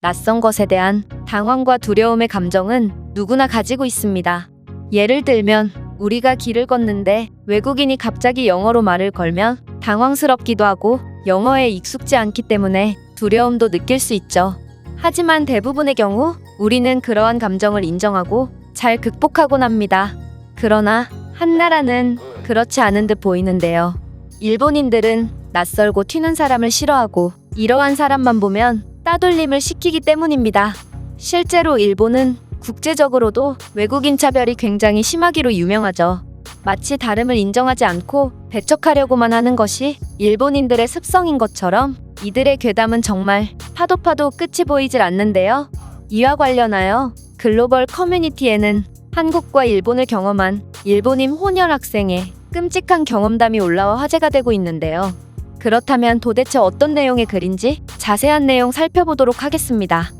낯선 것에 대한 당황과 두려움의 감정은 누구나 가지고 있습니다. 예를 들면 우리가 길을 걷는데 외국인이 갑자기 영어로 말을 걸면 당황스럽기도 하고 영어에 익숙지 않기 때문에 두려움도 느낄 수 있죠. 하지만 대부분의 경우 우리는 그러한 감정을 인정하고 잘 극복하곤 합니다. 그러나 한 나라는 그렇지 않은 듯 보이는데요. 일본인들은 낯설고 튀는 사람을 싫어하고 이러한 사람만 보면 따돌림을 시키기 때문입니다. 실제로 일본은 국제적으로도 외국인 차별이 굉장히 심하기로 유명하죠. 마치 다름을 인정하지 않고 배척하려고만 하는 것이 일본인들의 습성인 것처럼 이들의 괴담은 정말 파도 파도 끝이 보이질 않는데요. 이와 관련하여 글로벌 커뮤니티에는 한국과 일본을 경험한 일본인 혼혈 학생의 끔찍한 경험담이 올라와 화제가 되고 있는데요. 그렇다면 도대체 어떤 내용의 글인지 자세한 내용 살펴보도록 하겠습니다.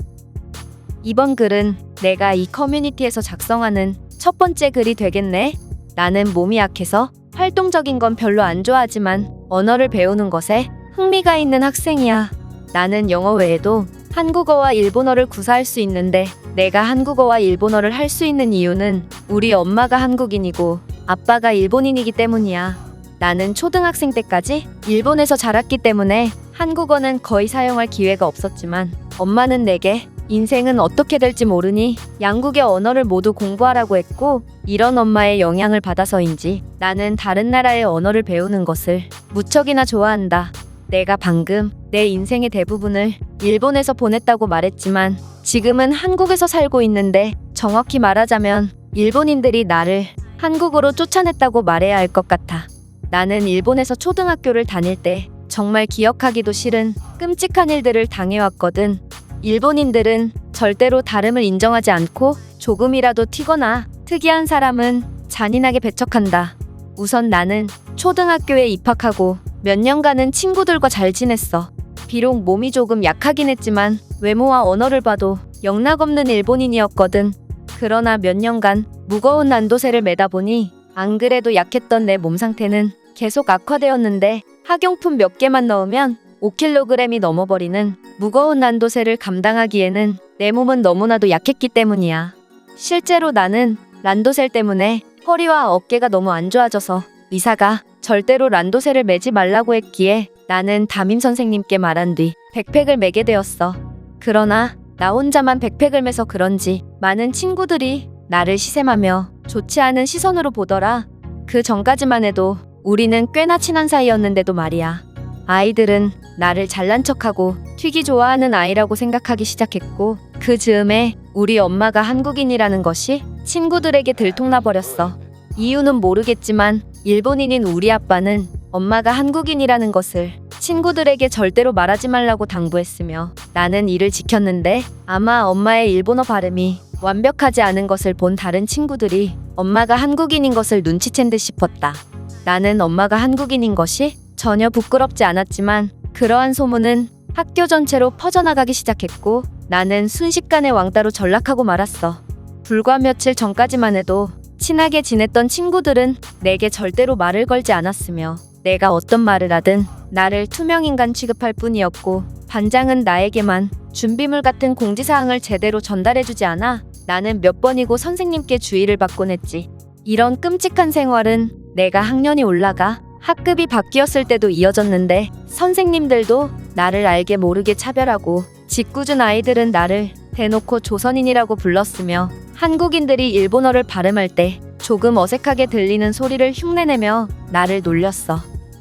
이번 글은 내가 이 커뮤니티에서 작성하는 첫 번째 글이 되겠네. 나는 몸이 약해서 활동적인 건 별로 안 좋아하지만 언어를 배우는 것에 흥미가 있는 학생이야. 나는 영어 외에도 한국어와 일본어를 구사할 수 있는데 내가 한국어와 일본어를 할 수 있는 이유는 우리 엄마가 한국인이고 아빠가 일본인이기 때문이야. 나는 초등학생 때까지 일본에서 자랐기 때문에 한국어는 거의 사용할 기회가 없었지만 엄마는 내게 인생은 어떻게 될지 모르니 양국의 언어를 모두 공부하라고 했고 이런 엄마의 영향을 받아서인지 나는 다른 나라의 언어를 배우는 것을 무척이나 좋아한다. 내가 방금 내 인생의 대부분을 일본에서 보냈다고 말했지만 지금은 한국에서 살고 있는데 정확히 말하자면 일본인들이 나를 한국으로 쫓아냈다고 말해야 할 것 같아. 나는 일본에서 초등학교를 다닐 때 정말 기억하기도 싫은 끔찍한 일들을 당해왔거든. 일본인들은 절대로 다름을 인정하지 않고 조금이라도 튀거나 특이한 사람은 잔인하게 배척한다. 우선 나는 초등학교에 입학하고 몇 년간은 친구들과 잘 지냈어. 비록 몸이 조금 약하긴 했지만 외모와 언어를 봐도 영락 없는 일본인이었거든. 그러나 몇 년간 무거운 난도새를 매다 보니 안 그래도 약했던 내 몸 상태는 계속 악화되었는데 학용품 몇 개만 넣으면 5kg이 넘어버리는 무거운 난도새를 감당하기에는 내 몸은 너무나도 약했기 때문이야. 실제로 나는 란도셀 때문에 허리와 어깨가 너무 안 좋아져서 의사가 절대로 란도셀을 매지 말라고 했기에 나는 담임 선생님께 말한 뒤 백팩을 매게 되었어. 그러나 나 혼자만 백팩을 매서 그런지 많은 친구들이 나를 시샘하며 좋지 않은 시선으로 보더라. 그 전까지만 해도 우리는 꽤나 친한 사이였는데도 말이야. 아이들은 나를 잘난 척하고 튀기 좋아하는 아이라고 생각하기 시작했고 그 즈음에 우리 엄마가 한국인이라는 것이 친구들에게 들통나 버렸어. 이유는 모르겠지만 일본인인 우리 아빠는 엄마가 한국인이라는 것을 친구들에게 절대로 말하지 말라고 당부했으며 나는 이를 지켰는데 아마 엄마의 일본어 발음이 완벽하지 않은 것을 본 다른 친구들이 엄마가 한국인인 것을 눈치챈 듯 싶었다. 나는 엄마가 한국인인 것이 전혀 부끄럽지 않았지만 그러한 소문은 학교 전체로 퍼져나가기 시작했고 나는 순식간에 왕따로 전락하고 말았어. 불과 며칠 전까지만 해도 친하게 지냈던 친구들은 내게 절대로 말을 걸지 않았으며 내가 어떤 말을 하든 나를 투명인간 취급할 뿐이었고 반장은 나에게만 준비물 같은 공지사항을 제대로 전달해주지 않아 나는 몇 번이고 선생님께 주의를 받곤 했지. 이런 끔찍한 생활은 내가 학년이 올라가 학급이 바뀌었을 때도 이어졌는데 선생님들도 나를 알게 모르게 차별하고 짓궂은 아이들은 나를 대놓고 조선인이라고 불렀으며 한국인들이 일본어를 발음할 때 조금 어색하게 들리는 소리를 흉내내며 나를 놀렸어.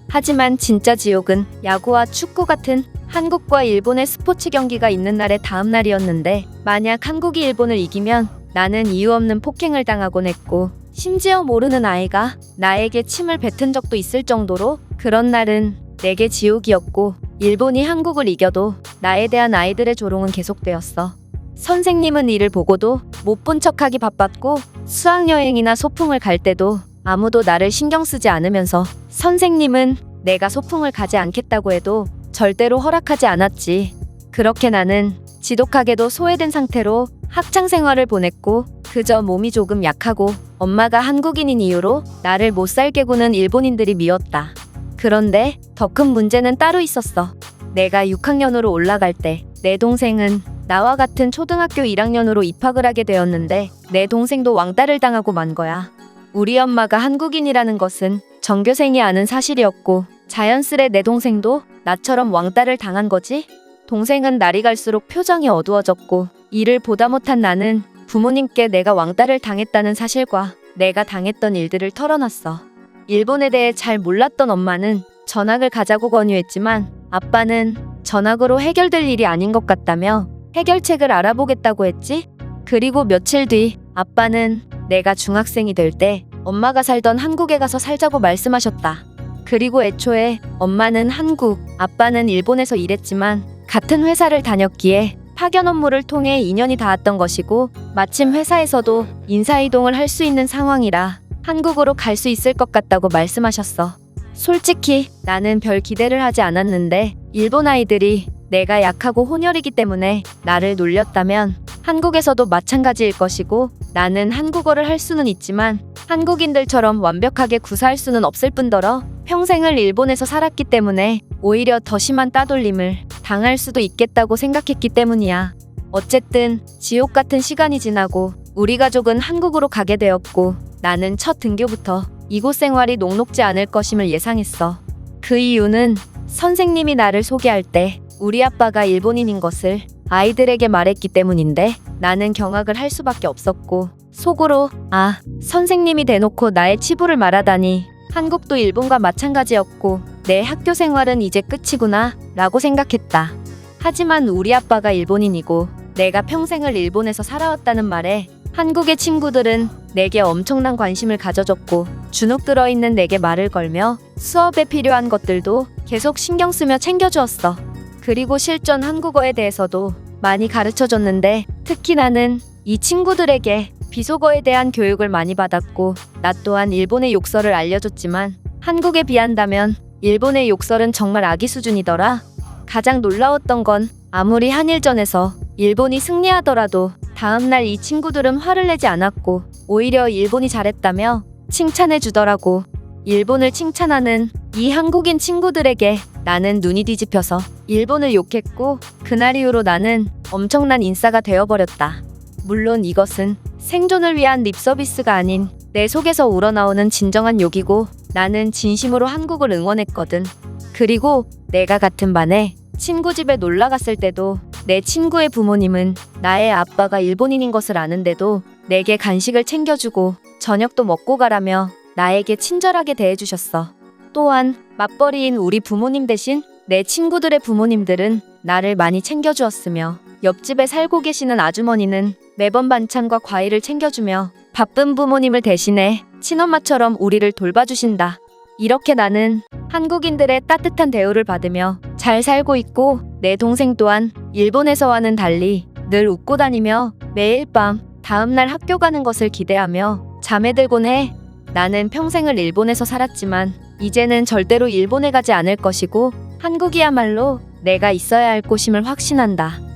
하지만 진짜 지옥은 야구와 축구 같은 한국과 일본의 스포츠 경기가 있는 날의 다음 날이었는데 만약 한국이 일본을 이기면 나는 이유 없는 폭행을 당하곤 했고 심지어 모르는 아이가 나에게 침을 뱉은 적도 있을 정도로 그런 날은 내게 지옥이었고 일본이 한국을 이겨도 나에 대한 아이들의 조롱은 계속되었어. 선생님은 이를 보고도 못 본 척하기 바빴고 수학여행이나 소풍을 갈 때도 아무도 나를 신경 쓰지 않으면서 선생님은 내가 소풍을 가지 않겠다고 해도 절대로 허락하지 않았지. 그렇게 나는 지독하게도 소외된 상태로 학창 생활을 보냈고 그저 몸이 조금 약하고 엄마가 한국인인 이유로 나를 못 살게 구는 일본인들이 미웠다. 그런데 더 큰 문제는 따로 있었어. 내가 6학년으로 올라갈 때 내 동생은 나와 같은 초등학교 1학년으로 입학을 하게 되었는데 내 동생도 왕따를 당하고 만 거야. 우리 엄마가 한국인이라는 것은 전교생이 아는 사실이었고 자연스레 내 동생도 나처럼 왕따를 당한 거지? 동생은 날이 갈수록 표정이 어두워졌고 이를 보다 못한 나는 부모님께 내가 왕따를 당했다는 사실과 내가 당했던 일들을 털어놨어. 일본에 대해 잘 몰랐던 엄마는 전학을 가자고 권유했지만 아빠는 전학으로 해결될 일이 아닌 것 같다며 해결책을 알아보겠다고 했지? 그리고 며칠 뒤 아빠는 내가 중학생이 될 때 엄마가 살던 한국에 가서 살자고 말씀하셨다. 그리고 애초에 엄마는 한국, 아빠는 일본에서 일했지만 같은 회사를 다녔기에 파견 업무를 통해 인연이 닿았던 것이고 마침 회사에서도 인사이동을 할 수 있는 상황이라 한국으로 갈 수 있을 것 같다고 말씀하셨어. 솔직히 나는 별 기대를 하지 않았는데 일본 아이들이 내가 약하고 혼혈이기 때문에 나를 놀렸다면 한국에서도 마찬가지일 것이고 나는 한국어를 할 수는 있지만 한국인들처럼 완벽하게 구사할 수는 없을 뿐더러 평생을 일본에서 살았기 때문에 오히려 더 심한 따돌림을 당할 수도 있겠다고 생각했기 때문이야. 어쨌든 지옥 같은 시간이 지나고 우리 가족은 한국으로 가게 되었고 나는 첫 등교부터 이곳 생활이 녹록지 않을 것임을 예상했어. 그 이유는 선생님이 나를 소개할 때 우리 아빠가 일본인인 것을 아이들에게 말했기 때문인데 나는 경악을 할 수밖에 없었고 속으로 아 선생님이 대놓고 나의 치부를 말하다니 한국도 일본과 마찬가지였고 내 학교 생활은 이제 끝이구나 라고 생각했다. 하지만 우리 아빠가 일본인이고 내가 평생을 일본에서 살아왔다는 말에 한국의 친구들은 내게 엄청난 관심을 가져줬고 주눅 들어있는 내게 말을 걸며 수업에 필요한 것들도 계속 신경 쓰며 챙겨주었어. 그리고 실전 한국어에 대해서도 많이 가르쳐 줬는데 특히 나는 이 친구들에게 비속어에 대한 교육을 많이 받았고 나 또한 일본의 욕설을 알려줬지만 한국에 비한다면 일본의 욕설은 정말 아기 수준이더라. 가장 놀라웠던 건 아무리 한일전에서 일본이 승리하더라도 다음날 이 친구들은 화를 내지 않았고 오히려 일본이 잘했다며 칭찬해 주더라고. 일본을 칭찬하는 이 한국인 친구들에게 나는 눈이 뒤집혀서 일본을 욕했고 그날 이후로 나는 엄청난 인싸가 되어버렸다. 물론 이것은 생존을 위한 립서비스가 아닌 내 속에서 우러나오는 진정한 욕이고 나는 진심으로 한국을 응원했거든. 그리고 내가 같은 반에 친구 집에 놀러 갔을 때도 내 친구의 부모님은 나의 아빠가 일본인인 것을 아는데도 내게 간식을 챙겨주고 저녁도 먹고 가라며 나에게 친절하게 대해주셨어. 또한 맞벌이인 우리 부모님 대신 내 친구들의 부모님들은 나를 많이 챙겨주었으며 옆집에 살고 계시는 아주머니는 매번 반찬과 과일을 챙겨주며 바쁜 부모님을 대신해 친엄마처럼 우리를 돌봐주신다. 이렇게 나는 한국인들의 따뜻한 대우를 받으며 잘 살고 있고 내 동생 또한 일본에서와는 달리 늘 웃고 다니며 매일 밤 다음날 학교 가는 것을 기대하며 잠에 들곤 해. 나는 평생을 일본에서 살았지만 이제는 절대로 일본에 가지 않을 것이고 한국이야말로 내가 있어야 할 곳임을 확신한다.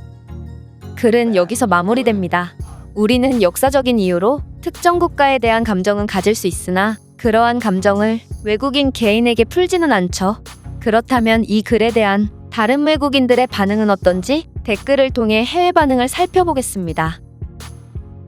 글은 여기서 마무리됩니다. 우리는 역사적인 이유로 특정 국가에 대한 감정은 가질 수 있으나 그러한 감정을 외국인 개인에게 풀지는 않죠. 그렇다면 이 글에 대한 다른 외국인들의 반응은 어떤지 댓글을 통해 해외 반응을 살펴보겠습니다.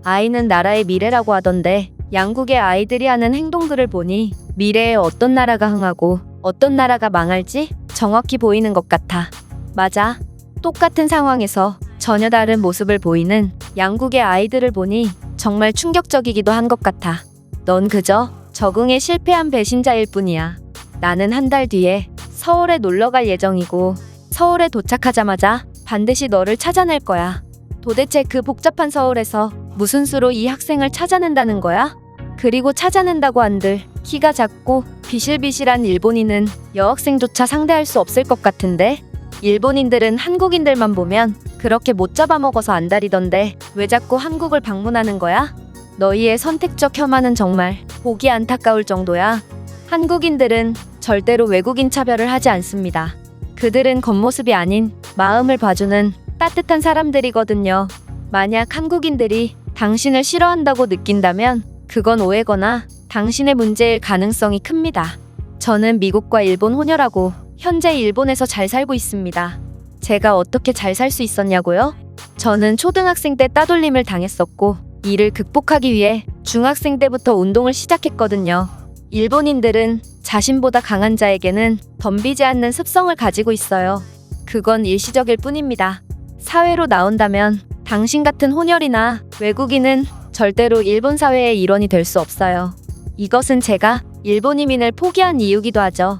아이는 나라의 미래라고 하던데 양국의 아이들이 하는 행동들을 보니 미래에 어떤 나라가 흥하고 어떤 나라가 망할지 정확히 보이는 것 같아. 맞아. 똑같은 상황에서 전혀 다른 모습을 보이는 양국의 아이들을 보니 정말 충격적이기도 한 것 같아. 넌 그저 적응에 실패한 배신자일 뿐이야. 나는 한 달 뒤에 서울에 놀러 갈 예정이고 서울에 도착하자마자 반드시 너를 찾아낼 거야. 도대체 그 복잡한 서울에서 무슨 수로 이 학생을 찾아낸다는 거야? 그리고 찾아낸다고 한들 키가 작고 비실비실한 일본인은 여학생조차 상대할 수 없을 것 같은데 일본인들은 한국인들만 보면 그렇게 못 잡아먹어서 안달이던데 왜 자꾸 한국을 방문하는 거야? 너희의 선택적 혐한은 정말 보기 안타까울 정도야. 한국인들은 절대로 외국인 차별을 하지 않습니다. 그들은 겉모습이 아닌 마음을 봐주는 따뜻한 사람들이거든요. 만약 한국인들이 당신을 싫어한다고 느낀다면 그건 오해거나 당신의 문제일 가능성이 큽니다. 저는 미국과 일본 혼혈하고 현재 일본에서 잘 살고 있습니다. 제가 어떻게 잘 살 수 있었냐고요? 저는 초등학생 때 따돌림을 당했었고 이를 극복하기 위해 중학생 때부터 운동을 시작했거든요. 일본인들은 자신보다 강한 자에게는 덤비지 않는 습성을 가지고 있어요. 그건 일시적일 뿐입니다. 사회로 나온다면 당신 같은 혼혈이나 외국인은 절대로 일본 사회의 일원이 될 수 없어요. 이것은 제가 일본 이민을 포기한 이유기도 하죠.